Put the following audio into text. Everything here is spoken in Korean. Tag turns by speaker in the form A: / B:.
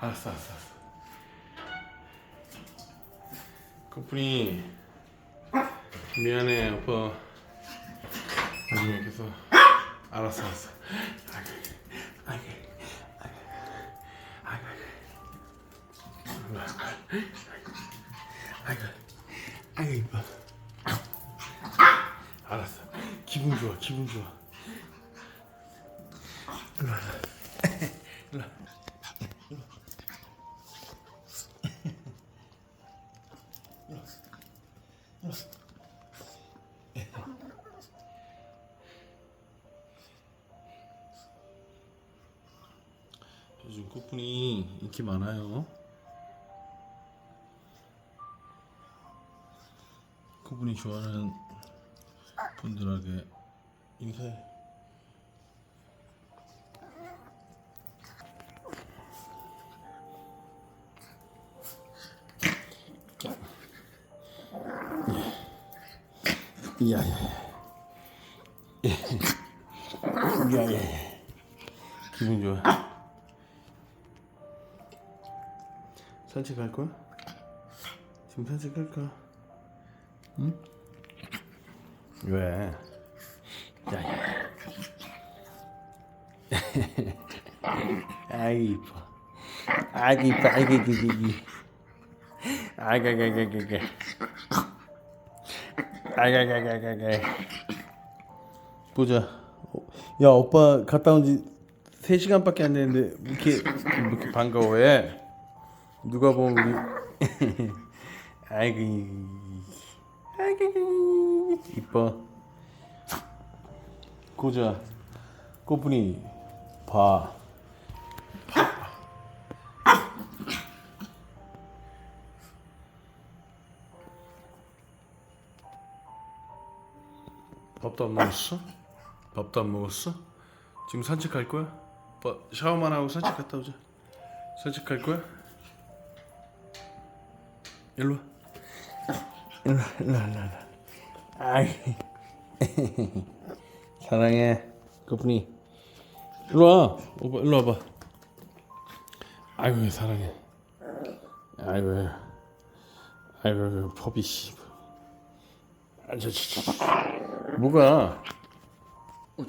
A: 알았어, 알았어, 알았어. 커플이 미안해, 오빠. 나중에 계속 알았어, 알았어. 아이고, 아이고, 아이고, 아이고, 아이고, 아이고, 이뻐. 알았어. 기분 좋아, 기분 좋아. 요즘 꽃분이 인기 많아요. 꽃분이 좋아하는 분들에게 인사해. 야야야. 야 야야. 기분 좋아. 산책할 거야? 지금 산책할 거야? 응? 왜? 야야. 아이 이뻐. 아기 이뻐. 아기 아기 아기. 아기 아기. 보자. 어, 야 오빠 갔다 온 지 3시간밖에 안 됐는데 왜 이렇게 왜 이렇게 반가워해? 누가 보면 우리 아이고 아이고 이뻐 고자 꽃분이 봐 밥도 안 먹었어? 밥도 안 먹었어? 지금 산책할 거야? 오빠 샤워만 하고 산책 갔다 오자 산책할 거야? 일로 와. 일로 와, 일로 와, 일로 와. 아이. 사랑해. 거분이. 일로 와. 오빠 일로 와봐. 아이고 사랑해. 아이고. 아이고 법이 씨. 뭐가? 어.